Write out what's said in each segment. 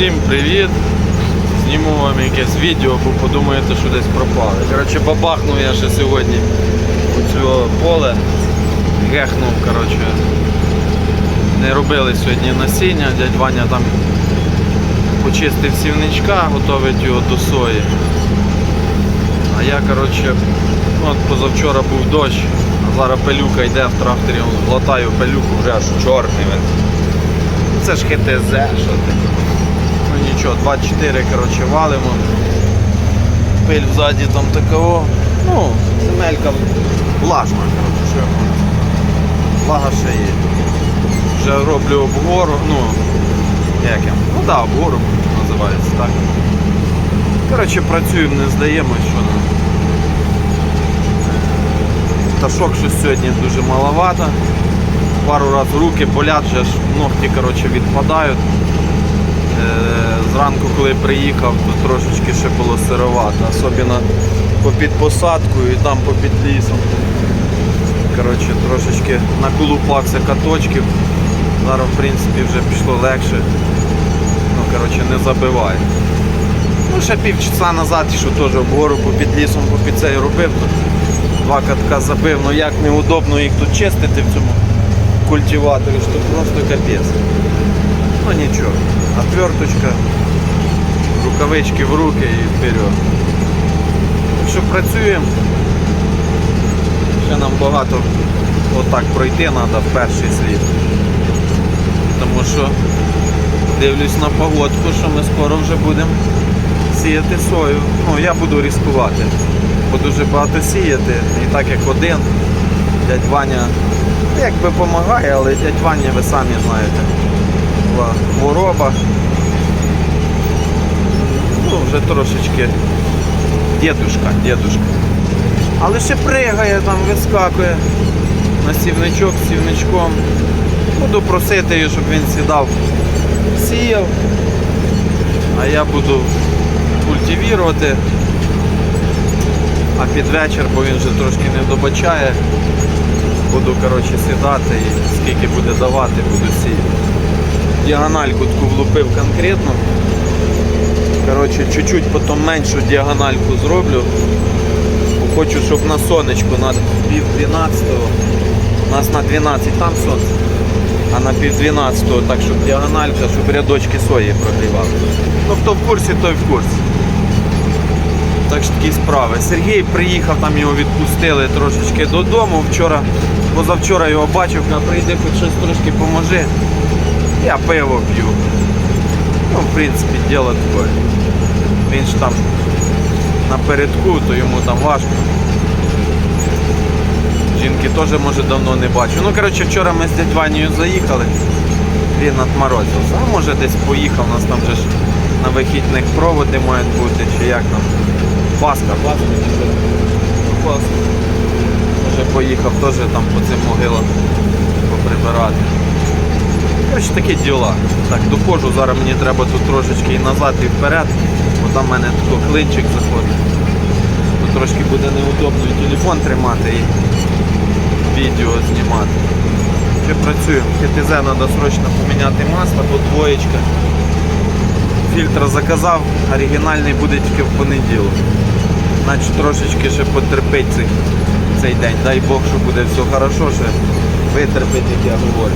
Всім привіт! Зніму вам якесь відео, бо подумаєте, що десь пропали. Коротше, бабахнув я ще сьогодні у цього поле. Гехнув, коротше. Не робили сьогодні насіння, дядь Ваня там почистив сівничка, готовить його до сої. А я, коротше, ну, от позавчора був дощ, а зараз пилюка йде в тракторі, латаю пилюку вже аж чорний. Це ж ХТЗ, що ти. Нічого, 24, коротше, валимо. Пиль ззаді там такого. Ну, земелька влажна, коротше, що. Влага ще є. Вже роблю обгору, ну, як я? Ну так, да, обгору називається, так. Коротше, працюємо, не здаємось, що нам. Пташок щось сьогодні дуже маловато. Пару разів руки болять, вже ж ногті коротше, відпадають. Зранку, коли приїхав, то трошечки ще було сировато, особливо попід посадкою і там попід лісом. Коротше, трошечки наколупався каточків. Зараз в принципі вже пішло легше. Ну, коротше, не забиває. Ну, ще півчаса назад, що теж вгору попід лісом, попід цей робив, то два катка забив, ну як неудобно їх тут чистити в цьому культиваторі, що просто капець. Ну нічого, отверточка, рукавички в руки і вперед. Так що працюємо. Ще нам багато отак пройти треба в перший слід. Тому що дивлюсь на погодку, що ми скоро вже будемо сіяти сою. Ну, я буду ризикувати. Бо дуже багато сіяти. І так як один, дядь Ваня ну, якби допомагає, але дядь Ваня ви самі знаєте. була Хвороба. Трошечки дідушка, дідушка. Але ще пригає, там вискакує на сівничок сівничком. Буду просити його, щоб він сідав, сіяв. А я буду культивірувати. А під вечір, бо він вже трошки не добачає, буду коротше, сідати і скільки буде давати, буду сіяти. Діагональку таку влупив конкретно. Коротше, чуть-чуть потім меншу діагональку зроблю. Хочу, щоб на сонечку на пів 12 у нас на 12 там сонце, а на пів 12 так, щоб діагональка, щоб рядочки сої прогрівали. Ну хто в курсі, той в курсі. Так що такі справи. Сергій приїхав, там його відпустили трошечки додому. Вчора, позавчора його бачив, каже, прийди хоч щось трошки поможи. Я пиво п'ю. Ну, в принципі, діло таке. Він ж там напередку, то йому там важко. Жінки теж може давно не бачу. Ну, коротше, вчора ми з дядь заїхали. Він отморозився. А може десь поїхав, у нас там же ж на вихідних проводи мають бути, чи як там. Паска, Паска Паска. Може поїхав теж там по цим могилам поприбирати. Коротше, такі діла. Так, доходжу, зараз мені треба тут трошечки і назад, і вперед, там в мене такий клинчик заходить. Тут трошки буде неудобно і телефон тримати і відео знімати. Ще працюю. КТЗ треба срочно поміняти масло, бо двоєчка. Фільтр заказав, оригінальний буде тільки в понеділок. Значить трошечки ще потерпить цей, цей день. Дай Бог, що буде все хорошо, ще витерпить, як я говорю.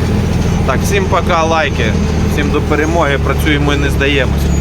Так, всім пока, лайки, всім до перемоги, працюємо і не здаємось.